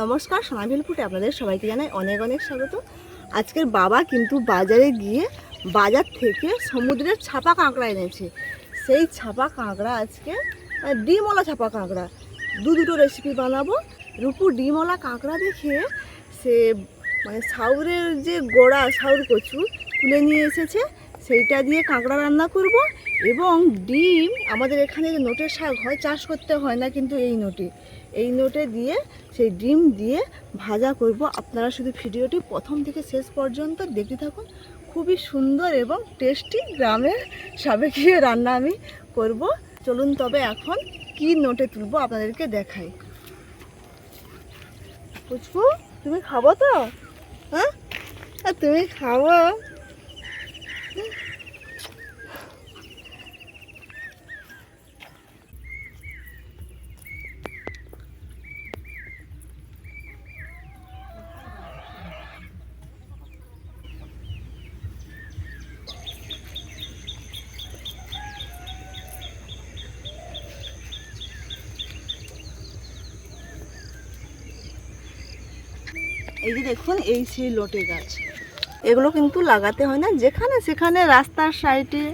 নমস্কার সোনাঝুল ফুটে আপনাদের সবাইকে জানাই অনেক অনেক স্বাগত। আজকের বাবা কিন্তু বাজারে গিয়ে বাজার থেকে সমুদ্রের ছাপা কাঁকড়া এনেছে। সেই ছাপা কাঁকড়া আজকে আহ, ডিমওয়ালা ছাপা কাঁকড়া। দু দুটো রেসিপি বানাবো। রূপু ডিমওয়ালা কাঁকড়া দেখে সে মানে সাউরের যে গোড়া সাউর কচু তুলে নিয়ে এসেছে সেইটা দিয়ে কাঁকড়া রান্না করব। এবং ডিম আমাদের এখানে নোটের শাক হয় চাষ করতে হয় না কিন্তু এই নোটে। এই নোটে দিয়ে, সেই ডিম দিয়ে ভাজা করব। আপনারা শুধু ভিডিওটি প্রথম থেকে শেষ পর্যন্ত দেখতে থাকুন। খুবই সুন্দর এবং টেস্টি গ্রামের সাবেকীয় রান্না আমি করব। চলুন তবে এখন কি নোটে তুলবো আপনাদেরকে দেখাই। পুচকু, তুমি খাব তো? হ্যাঁ? তুমি খাব এই যে দেখুন, এই সেই লটে গাছ। এগুলো কিন্তু লাগাতে হয় না। যেখানে সেখানে রাস্তার সাইডে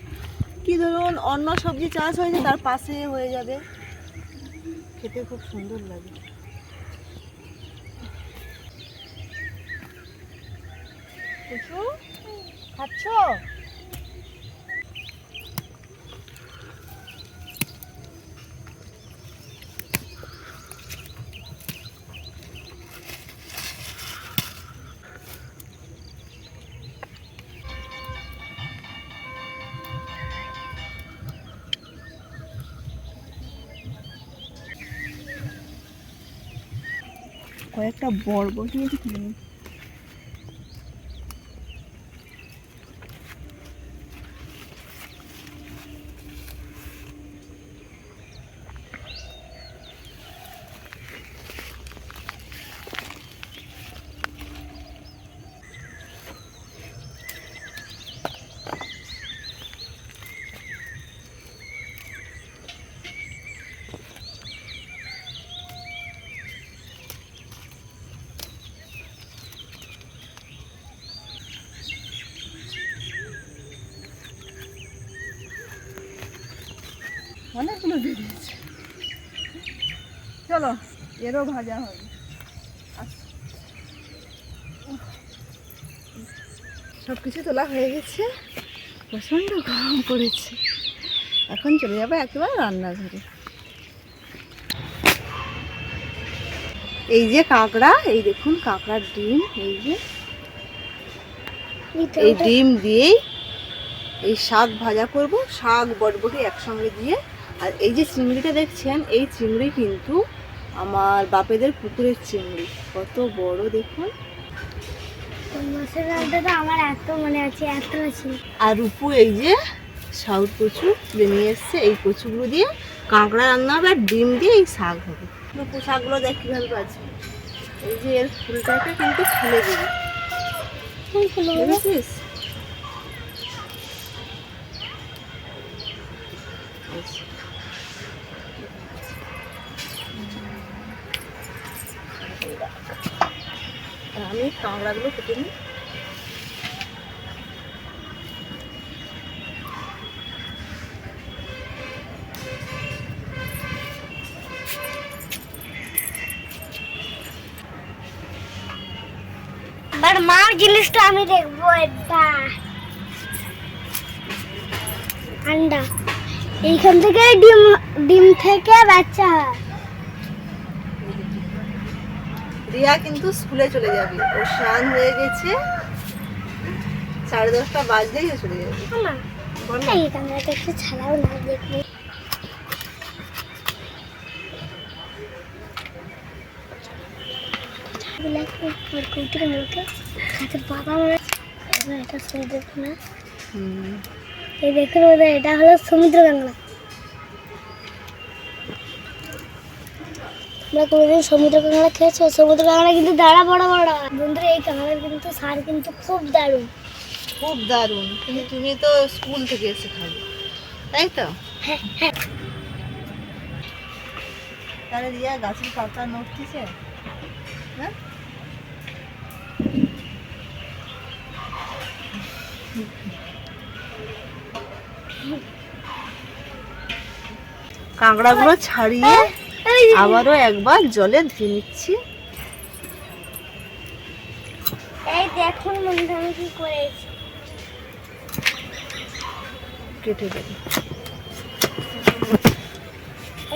কি ধরুন, অন্য সবজি চাষ হয়েছে তার পাশে হয়ে যাবে। খেতে খুব সুন্দর লাগে। খাচ্ছ? কয়েকটা বড় বসিয়েছে কিনে নিই। বেরিয়েছে। চলো এরও ভাজা হবে। সব কিছু তোলা হয়ে গেছে। প্রচণ্ড গরম পড়েছে। এখন চলে যাব একেবারে রান্নাঘরে। এই যে কাঁকড়া এই দেখুন কাঁকড়ার ডিম এই যে। এই ডিম দিয়েই এই শাক ভাজা করব শাক বটবটি একসঙ্গে দিয়ে আর এই যে চিংড়িটা দেখছেন এই চিংড়ি কিন্তু আমার বাপেদের পুকুরের চিংড়ি। কত বড় দেখুন। মাছের আমার এত মনে আছে এত আছে। আর রূপু এই যে সাউথ কচু নিয়ে এসছে এই কচুগুলো দিয়ে কাঁকড়া রান্না হবে আর ডিম দিয়ে এই শাক হবে। রূপু শাকগুলো দেখ কীভাবে বাজবে এই যে এর ফুলটাকে কিন্তু ফেলে দিবি বুঝেছিস আচ্ছা। আর কাঁকড়াগুলো কেটে নিই মার জিনিসটা আমি দেখব এটা আন্ডা এইখান থেকে ডিম ডিম থেকে বাচ্চা হয় রিয়া কিন্তু স্কুলে চলে যাবে। ও স্নান হয়ে গেছে। সাড়ে দশটা বাজলেই চলে যাবে। ছাড়াও না। এটা সমুদ্র না কাঁকড়া আমরা কোনোদিন সমুদ্র কাঁকড়া খেয়েছো সমুদ্র কাঁকড়া কিন্তু দাঁড়া বড় বড়। বন্ধুরা এই কাঁকড়ার কিন্তু সার কিন্তু খুব দারুণ। খুব দারুণ। কিন্তু তুমি তো স্কুল থেকে এসে খাবে তাই তো? হ্যাঁ হ্যাঁ। তাহলে রিয়া গাছের পাতা নড়তেছে? হ্যাঁ? কাঁকড়াগুলো ছাড়িয়ে আবারও একবার জলে ধুয়ে নিচ্ছি। এই দেখুন বন্ধু আমি কি করেছি। কেটে দেবো।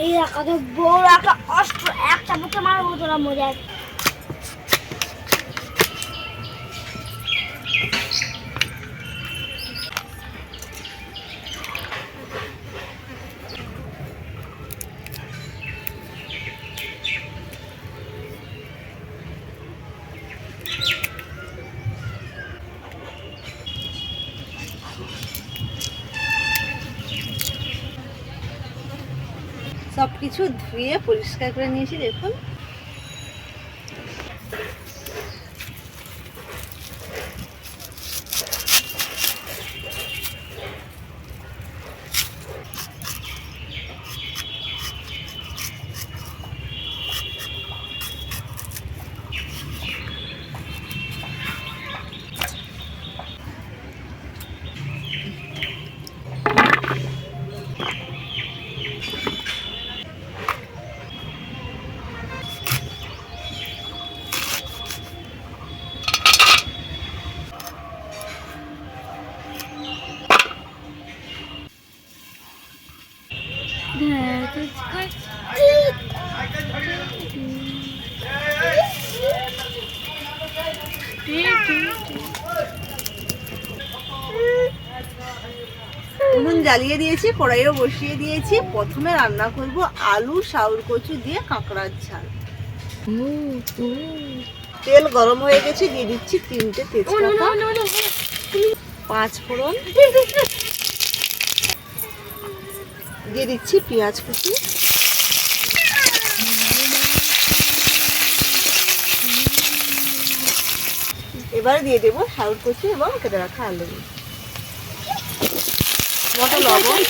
এই কত বড় একটা অস্ত্র একটা বুকে মারবো তোরা মজা সব কিছু ধুয়ে পরিষ্কার করে নিয়েছি দেখুন। উনুন জ্বালিয়ে দিয়েছি কড়াইও বসিয়ে দিয়েছি। প্রথমে রান্না করব আলু সাউর কচু দিয়ে কাঁকড়ার ঝাল। তেল গরম হয়ে গেছে দিয়ে দিচ্ছি তিনটে তেজপাতা। পাঁচ ফোড়ন দিয়ে দিচ্ছি পেঁয়াজ কুচি। এবারে দিয়ে দেবো সাউর কচু এবং কেটে রাখা আলু। মতো লবণ।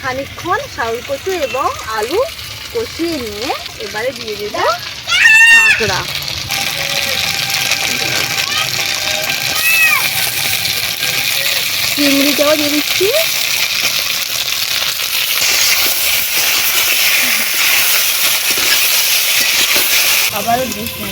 খানিকক্ষণ সাউর কচু এবং আলু কষিয়ে নিয়ে এবারে দিয়ে দেব কাঁকড়া। চিংড়িটাও দিয়ে দিচ্ছি। আবারও দিচ্ছি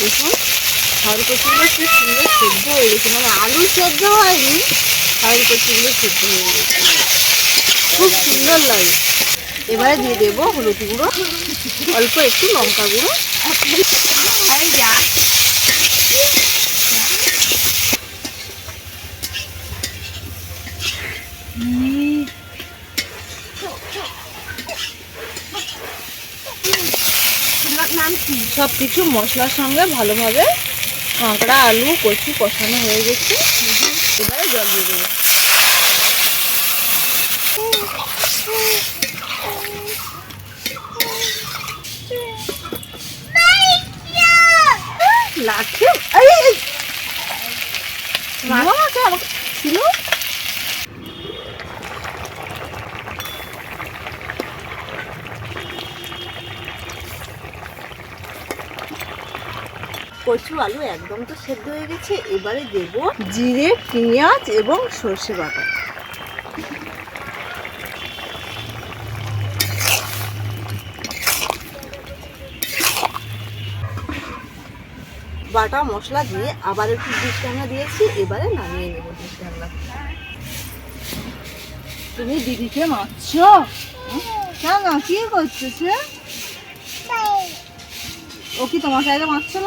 দেখুন সাউর কচুগুলো কি সুন্দর সেদ্ধ হয়ে গেছে মানে আলু সেদ্ধ হয়নি সাউর কচুগুলো সেদ্ধ হয়ে গেছে খুব সুন্দর লাগে এবারে দিয়ে দেবো হলুদ গুঁড়ো অল্প একটু লঙ্কা গুঁড়ো সব কিছু মশলার সঙ্গে ভালোভাবে কাঁকড়া আলু কচু কষানো হয়ে গেছে। এবারে জল দিয়ে দেবো। এই। আমাকে ছিল? কচু, আলু একদম তো সেদ্ধ হয়ে গেছে। এবারে দেব জিরে, পেঁয়াজ এবং সর্ষে বাটা। বাটা, মশলা দিয়ে আবার একটু ডিশ রান্না দিয়েছি, এবারে নামিয়ে নেব ডিশ তুমি দিদিকে মারছো? কেন? কি করছ সে ও কি তোমাকে আগে মারছিল?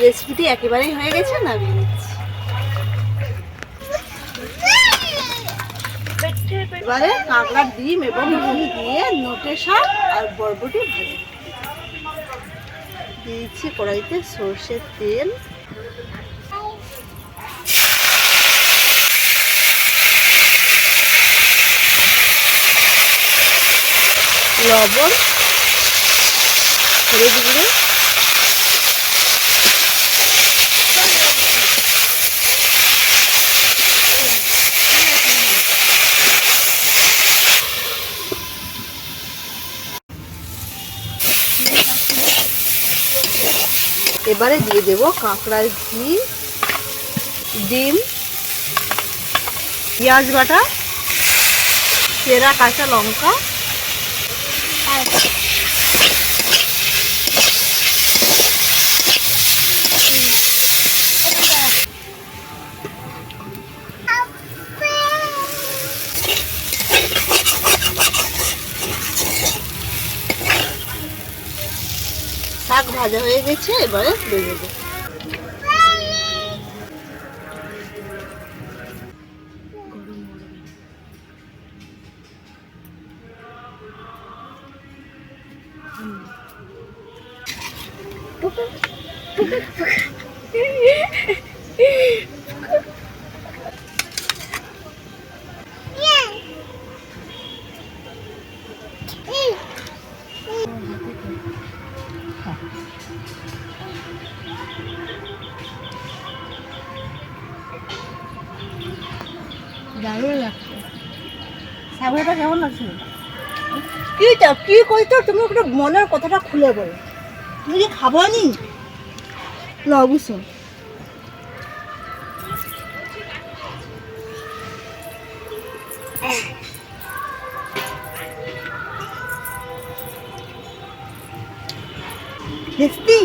রেসিপিটি একেবারেই হয়ে গেছে, নামিয়ে নিচ্ছি। এবারে কাঁকড়ার ডিম এবং ঘি দিয়ে নোটে শাক আর বরবটি ভাজা। দিয়েছি কড়াইতে সর্ষের তেল। লবণ, হলুদ গুঁড়ো এবারে দিয়ে দেবো কাঁকড়ার ঘি ডিম পেঁয়াজ বাটা চেরা কাঁচা লঙ্কা আর শাক ভাজা হয়ে গেছে এবারে দিয়ে দেবো কি তা কি কইতো? তুমি একটু মনের কথাটা খুলে বলো। তুমি কি খাব নি? অবশ্য টেস্টি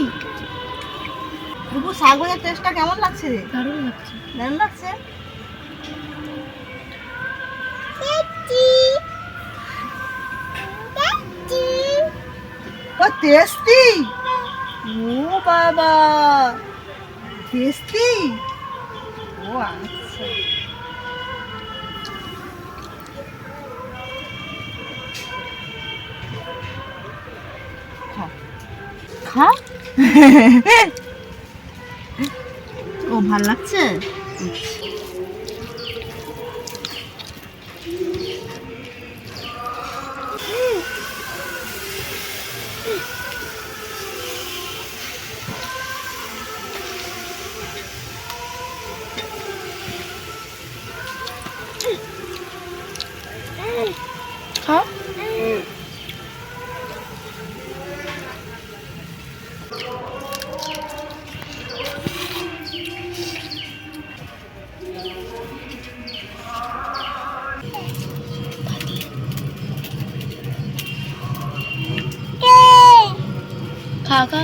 দুপুর শাক ভাজার টেস্টটা কেমন লাগছে রে? দারুণ লাগছে। দারুণ লাগছে? টেস্টি? ও বাবা টেস্টি? ও আচ্ছা। খা। ও ভালো লাগছে খা খা খা